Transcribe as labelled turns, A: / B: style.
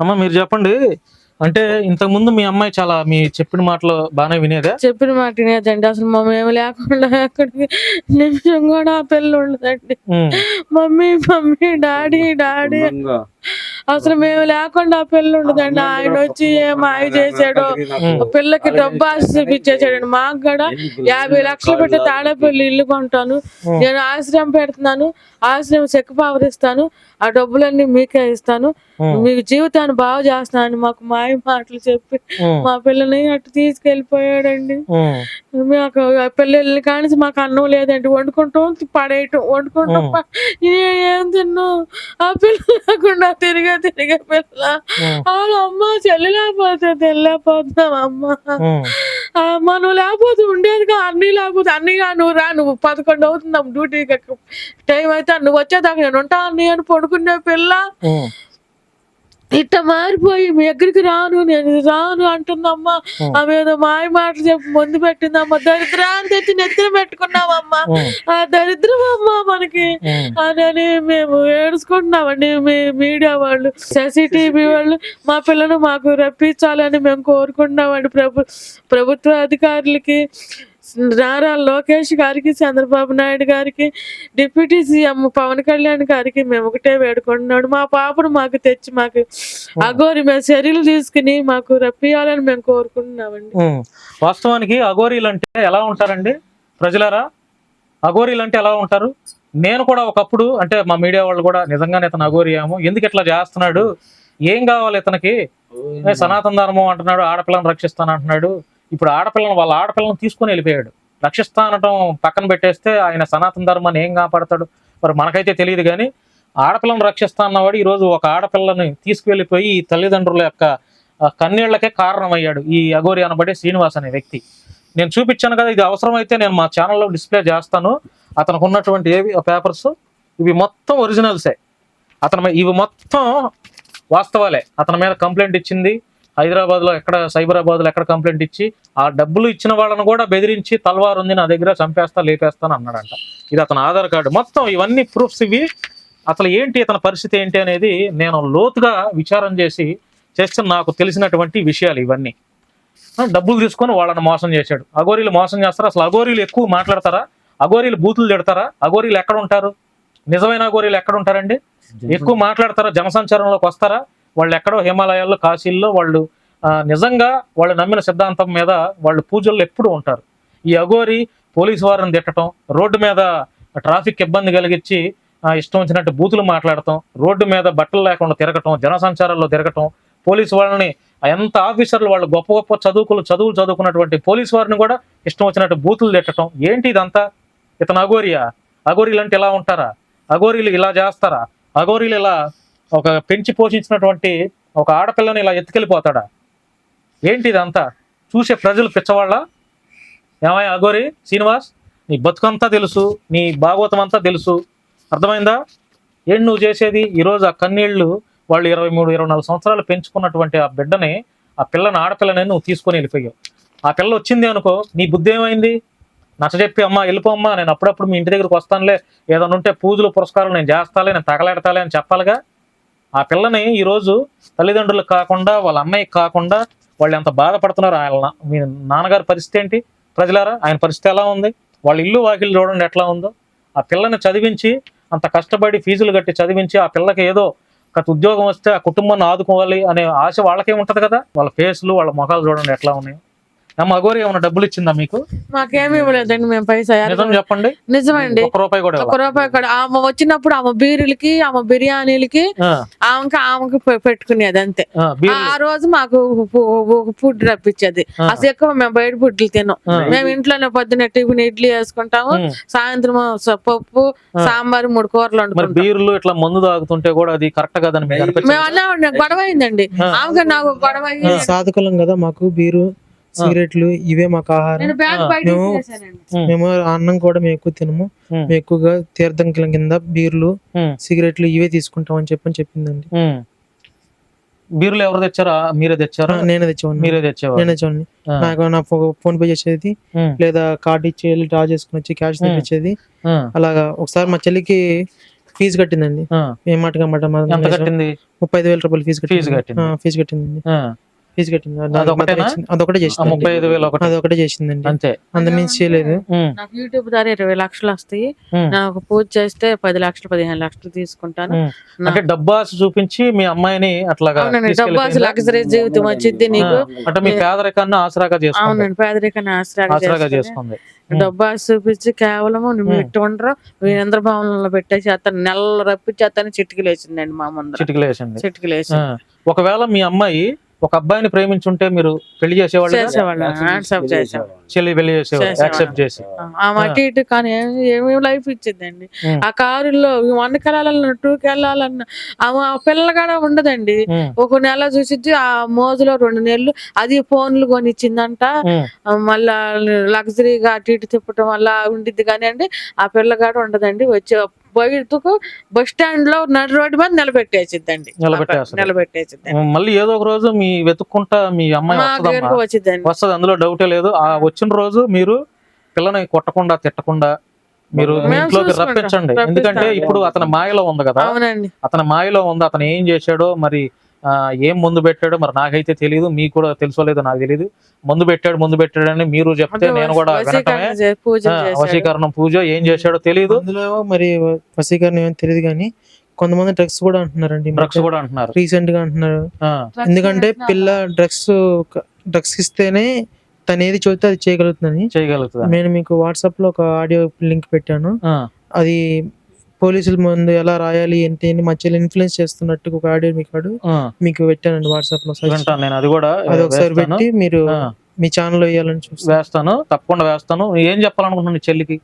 A: అమ్మ మీరు చెప్పండి. అంటే ఇంతకు ముందు మీ అమ్మాయి చాలా మీ చెప్పిన మాటలు బాగానే వినేదా?
B: చెప్పిన మాట వినేదండి. అసలు మా మేము లేకుండా అక్కడికి నిమిషం కూడా ఆ పిల్ల ఉండదండి. Mummy mummy daddy daddy. అసలు మేము లేకుండా ఆ పిల్ల ఉండదండి. ఆయన వచ్చి ఏ మాయ చేశాడో పిల్లకి డబ్బు చూపించేసాడండి మాకు కూడా యాభై లక్షలు పెట్టి తాడేపల్లి ఇల్లు కొంటాను. నేను ఆశ్రయం పెడుతున్నాను. ఆశ్రయం చెక్ పవరిస్తాను. ఆ డబ్బులన్నీ మీకే ఇస్తాను. మీకు జీవితాన్ని బాగు చేస్తానని మాకు మాయ మాటలు చెప్పి మా పిల్లని అటు
A: తీసుకెళ్ళిపోయాడండి
B: మాకు పిల్లల్ని కానీ మాకు అన్నం లేదండి. వండుకుంటాం పడేయటం వండుకుంటాం ఏ- ఏం తిన్నాం ఆ పిల్ల లేకుండా తిరిగే తిరిగే పిల్ల వాళ్ళ అమ్మ చెల్లి లేకపోతే తెల్లపోతున్నాం అమ్మ. ఆ, మనం లేకపోతే ఉండేదిగా అన్ని లేకపోతే అన్నయ్య నువ్వు రా నువ్వు పదకొండు అవుతున్నాం డ్యూటీకి. టైం అయితే నువ్వు వచ్చేదాకా నేను ఉంటా అని పడుకునే పిల్ల. ఇట్ట మారిపోయి మీ దగ్గరికి రాను నేను రాను అంటుందమ్మా. ఆమె ఏదో మాయ మాటలు చెప్పి ముందు పెట్టిందమ్మా. దరిద్రాన్ని తెచ్చి నెత్తిన పెట్టుకున్నామమ్మా ఆ దరిద్రం అమ్మా మనకి. అని మేము ఏడుచుకుంటున్నామండి. మీ మీడియా వాళ్ళు టీవీ వాళ్ళు మా పిల్లను మాకు రప్పించాలని మేము కోరుకుంటున్నామండి. ప్రభు ప్రభుత్వ అధికారులకి నారా లోకేష్ గారికి చంద్రబాబు నాయుడు గారికి డిప్యూటీ సీఎం పవన్ కళ్యాణ్ గారికి మేము ఒకటే వేడుకుంటున్నాడు. మా పాపను మాకు తెచ్చి మాకు అగోరి మేము చర్యలు తీసుకుని మాకు రప్పియాలని మేము కోరుకుంటున్నామండి.
A: వాస్తవానికి అఘోరీలు అంటే ఎలా ఉంటారండి? ప్రజలారా అఘోరీలు అంటే ఎలా ఉంటారు? నేను కూడా ఒకప్పుడు అంటే మా మీడియా వాళ్ళు కూడా నిజంగానే ఇతను అఘోరియాము ఎందుకు ఇట్లా చేస్తున్నాడు? ఏం కావాలి ఇతనికి? సనాతన ధర్మం అంటున్నాడు ఆడపిల్లని రక్షిస్తాను అంటున్నాడు. ఇప్పుడు ఆడపిల్లను వాళ్ళ ఆడపిల్లను తీసుకొని వెళ్ళిపోయాడు. రక్షిస్తా అనటం పక్కన పెట్టేస్తే ఆయన సనాతన ధర్మాన్ని ఏం కాపాడతాడు? మరి మనకైతే తెలియదు కానీ ఆడపిల్లను రక్షిస్తా అన్నవాడు ఈరోజు ఒక ఆడపిల్లని తీసుకువెళ్ళిపోయి ఈ తల్లిదండ్రుల యొక్క కన్నీళ్ళకే కారణమయ్యాడు ఈ అఘోరి అనబడే శ్రీనివాస్ అనే వ్యక్తి. నేను చూపించాను కదా ఇది అవసరమైతే నేను మా ఛానల్లో డిస్ప్లే చేస్తాను. అతనికి ఉన్నటువంటి ఏవి పేపర్స్ ఇవి మొత్తం ఒరిజినల్సే. అతను ఇవి మొత్తం వాస్తవాలే. అతని మీద కంప్లైంట్ ఇచ్చింది. హైదరాబాద్లో ఎక్కడ సైబరాబాద్లో ఎక్కడ కంప్లైంట్ ఇచ్చి ఆ డబ్బులు ఇచ్చిన వాళ్ళని కూడా బెదిరించి తల్వార్ ఉంది నా దగ్గర చంపేస్తా లేపేస్తాను అన్నాడంట. ఇది అతని ఆధార్ కార్డు. మొత్తం ఇవన్నీ ప్రూఫ్స్ ఇవి. అసలు ఏంటి ఇతని పరిస్థితి ఏంటి అనేది నేను లోతుగా విచారం చేసి చేస్తే నాకు తెలిసినటువంటి విషయాలు ఇవన్నీ. డబ్బులు తీసుకొని వాళ్ళని మోసం చేశాడు. అగోరీలు మోసం చేస్తారా? అసలు అగోరీలు ఎక్కువ మాట్లాడతారా? అగోరీలు బూతులు తిడతారా? అగోరీలు ఎక్కడ ఉంటారు? నిజమైన అగోరీలు ఎక్కడ ఉంటారండి? ఎక్కువ మాట్లాడతారా? జనసంచారంలోకి వస్తారా? వాళ్ళు ఎక్కడో హిమాలయాల్లో కాశీల్లో వాళ్ళు నిజంగా వాళ్ళు నమ్మిన సిద్ధాంతం మీద వాళ్ళు పూజల్లో ఎప్పుడు ఉంటారు. ఈ అఘోరి పోలీసు వారిని తిట్టడం రోడ్డు మీద ట్రాఫిక్ ఇబ్బంది కలిగించి ఇష్టం వచ్చినట్టు బూతులు మాట్లాడటం రోడ్డు మీద బట్టలు లేకుండా తిరగటం జనసంచారాల్లో తిరగటం పోలీసు వాళ్ళని ఎంత ఆఫీసర్లు వాళ్ళు గొప్ప గొప్ప చదువుకులు చదువులు చదువుకున్నటువంటి పోలీసు వారిని కూడా ఇష్టం వచ్చినట్టు బూతులు తిట్టడం ఏంటి ఇదంతా? ఇతను అఘోరియా? అఘోరీలు అంటే ఇలా ఉంటారా? అఘోరీలు ఇలా చేస్తారా? అఘోరీలు ఇలా ఒక పెంచి పోషించినటువంటి ఒక ఆడపిల్లని ఇలా ఎత్తుకెళ్ళిపోతాడా? ఏంటి ఇదంతా చూసే ప్రజలు పిచ్చవాళ్ళ? ఏమయ్య అఘోరి శ్రీనివాస్ నీ బతుకంతా తెలుసు నీ భాగవతం అంతా తెలుసు. అర్థమైందా? ఏం నువ్వు చేసేది? ఈరోజు ఆ కన్నీళ్ళు వాళ్ళు ఇరవై మూడు ఇరవై నాలుగు సంవత్సరాలు పెంచుకున్నటువంటి ఆ బిడ్డని ఆ పిల్లని ఆడపిల్లని నువ్వు తీసుకొని వెళ్ళిపోయావు. ఆ పిల్ల వచ్చింది అనుకో నీ బుద్ధి ఏమైంది? నచ్చజెప్పి అమ్మా వెళ్ళిపోమ్మా నేను అప్పుడప్పుడు మీ ఇంటి దగ్గరకు వస్తానులే. ఏదైనా ఉంటే పూజలు పురస్కారాలు నేను చేస్తాలే నేను తగలెడతాలే అని చెప్పాలిగా? ఆ పిల్లని ఈరోజు తల్లిదండ్రులకు కాకుండా వాళ్ళ అమ్మాయికి కాకుండా వాళ్ళు ఎంత బాధపడుతున్నారు ఆయన మీ నాన్నగారి పరిస్థితి ఏంటి? ప్రజలారా ఆయన పరిస్థితి ఎలా ఉంది? వాళ్ళ ఇల్లు వాకిలు చూడండి ఎట్లా ఉందో. ఆ పిల్లని చదివించి అంత కష్టపడి ఫీజులు కట్టి చదివించి ఆ పిల్లకి ఏదో గత ఉద్యోగం వస్తే ఆ కుటుంబాన్ని ఆదుకోవాలి అనే ఆశ వాళ్ళకే ఉంటుంది కదా? వాళ్ళ ఫేస్లు వాళ్ళ ముఖాలు చూడండి ఎట్లా ఉన్నాయి. అమ్మ అగోరి ఏమైనా డబ్బులు ఇచ్చిందా మీకు?
B: మాకేమీ ఇవ్వలేదండి మేము పైసా
A: నిజం చెప్పండి.
B: నిజమండి.
A: ఒక్క రూపాయి కూడా
B: ఒక? రూపాయి కూడా. ఆమె వచ్చినప్పుడు ఆమె బీరులకి ఆమె బిర్యానీలకి
A: ఆ,
B: ఆమెకి ఆమెకి పె- పెట్టుకునేది అంతే.
A: ఆ,
B: రోజు మాకు ఫుడ్ రప్పించేది. అసలు ఎక్కువ మేము బయట ఫుడ్లు తిన్నాం
A: ఆ.
B: మేము ఇంట్లోనే పొద్దున్న టిఫిన్ ఇడ్లీ వేసుకుంటాము. సాయంత్రం స- పప్పు సాంబార్ మూడు కూరలు వండుకుంటాం.
A: బీర్లు ఇట్లా మందు తాగుతుంటే కూడా అది కరెక్ట్ కదని అనిపించదు
B: మేము అన్నా గొడవ అయిందండి. ఆమెకి నాకు గొడవ
C: సాధకులం కదా మాకు బీరు. సిగరెట్లు ఇవే మాకు ఆహారం.
B: నేను బ్యాగ్ బయట
C: మేము-. మేము అన్నం కూడా మేము ఎక్కువ తినము. మేము ఎక్కువగా తీర్థం కింద బీర్లు. సిగరెట్లు ఇవే తీసుకుంటాం అని చెప్పని చెప్పిందండి.
A: బీర్లు ఎవరు తెచ్చారా? మీరే తెచ్చారా?
C: నేనే తెచ్చేవాడిని.
A: మీరే తెచ్చేవారు.
C: నేనే తెచ్చేవాడిని. నాకు నా ఫోన్ పే చేసేది. లేదా కార్డు ఇచ్చి వెళ్ళి డ్రా చేసుకుని వచ్చి క్యాష్ తెప్పించేది. అలాగా ఒకసారి మా చెల్లికి ఫీజు కట్టిందండి.
A: ఆ,
C: ఏం మాట ముప్పై ఐదు వేల రూపాయలు ఫీజు
A: ఫీజు కట్టింది.
C: ఫీజు కట్టిందండి.
A: ఆ,
C: ఫీజు కట్టింది. అదొకటే చేసింది
A: ముప్పై ఐదు వేలు ఒకటి.
C: అదొకటే చేసిందండి.
A: అంతే.
C: అంతమించి చేయలేదు.
B: నాకు యూట్యూబ్ ద్వారా ఇరవై లక్షలు వస్తాయి. నాకు పూజ చేస్తే పది లక్షలు పదిహేను లక్షలు తీసుకుంటాను.
A: అంటే డబ్బాస్ చూపించి మీ అమ్మాయిని అట్లాగా
B: అవునండి డబ్బు
A: తీసుకెళ్ళిపోయిందా?
B: లగ్జరీ జీవితం వచ్చింది నీకు.
A: అంటే మీ పేదరికాన్ని ఆసరాగా చేసుకుంది.
B: అవునండి పేదరికాన్ని
A: ఆసరాగా చేసుకుంది.
B: డబ్బు ఆశ చూపించి కేవలము. ఇట్టు ఉండరు? వీరేంద్ర భవనంలో పెట్టేసి అతను నెలలు రప్పించి అతను చిటికలు వేసిందండి మా ముందర.
A: చిటికలు వేసింది
B: చిటికలు వేసి
A: ఆ, ఒకవేళ మీ అమ్మాయి ఒక అబ్బాయిని ప్రేమించుంటే మీరు పెళ్ళి చేసేవాళ్ళు
B: చేసేవాళ్ళు. యాక్సెప్ట్ చేసేవాళ్ళు
A: చెల్లి పెళ్ళి చేసేవాళ్ళు.
B: చేసేవాళ్ళం.
A: యాక్సెప్ట్ చేసి.
B: ఆ అటు ఇటు కానీ ఏమేమి లైఫ్ ఇచ్చిందండి. ఆ కారులో వన్కి వెళ్ళాలన్నా టూకి వెళ్ళాలన్నా ఆమె ఆ పిల్లగాడ ఉండదండి. ఒక నెల చూసిద్ది ఆ మోజులో రెండు నెలలు అది ఫోన్లు కొనిచ్చిందంట. మళ్ళా లగ్జరీగా అటు ఇటు తిప్పటం వల్ల ఉండిద్ది కానీ అండి ఆ పిల్లగాడు ఉండదండి. వచ్చే బయటకు బస్ స్టాండ్లో నడి రోడ్డు మీద నిలబెట్టేసిద్దండి. నిలబెట్టేసిద్దండి.
A: మళ్ళీ ఏదో ఒక రోజు మీ వెతుక్కుంటా మీ అమ్మాయి
B: వచ్చిందండి
A: వస్తుంది అందులో డౌటే లేదు. ఆ వచ్చిన రోజు మీరు పిల్లని కొట్టకుండా తిట్టకుండా మీరు ఇంట్లోకి. రప్పించండి. ఎందుకంటే ఇప్పుడు అతని మాయలో ఉంది కదా. అతని మాయలో ఉంది అతను ఏం చేశాడో మరి ఏం ముందు పెట్టాడో మరి నాకైతే తెలియదు మీకు కూడా తెలుసో లేదో నాకు తెలియదు ముందు పెట్టాడు ముందు పెట్టాడు అని మీరు చెప్తే నేను కూడా వినటమే.
B: వశీకరణ పూజ
A: ఆ,
B: చేశాడు.
A: వశీకరణం పూజ ఏం చేశాడో తెలియదు
C: మరి వసీకరణ ఏమో తెలియదు కానీ కొంతమంది డ్రగ్స్ కూడా అంటున్నారండి.
A: డ్రగ్స్ కూడా అంటున్నారు.
C: రీసెంట్గా అంటున్నారు.
A: ఆ,
C: ఎందుకంటే పిల్ల డ్రగ్స్ డ్రగ్స్ ఇస్తేనే తను ఏది చెబితే అది చేయగలుగుతుందని.
A: చేయగలుగుతుందా
C: నేను మీకు వాట్సాప్లో ఒక ఆడియో లింక్ పెట్టాను.
A: ఆ,
C: అది పోలీసుల ముందు ఎలా రాయాలి ఏంటి అని మా చెల్లి ఇన్ఫ్లుయెన్స్ చేస్తున్నట్టు ఒక ఆడియో మీకు ఆడు మీకు పెట్టానండి వాట్సాప్లో.
A: వింటాను నేను అది కూడా
C: అది ఒకసారి పెట్టి మీరు మీ ఛానల్ వేయాలని చూస్తాను.
A: వేస్తాను తప్పకుండా వేస్తాను. ఏం చెప్పాలనుకుంటున్నాను చెల్లికి?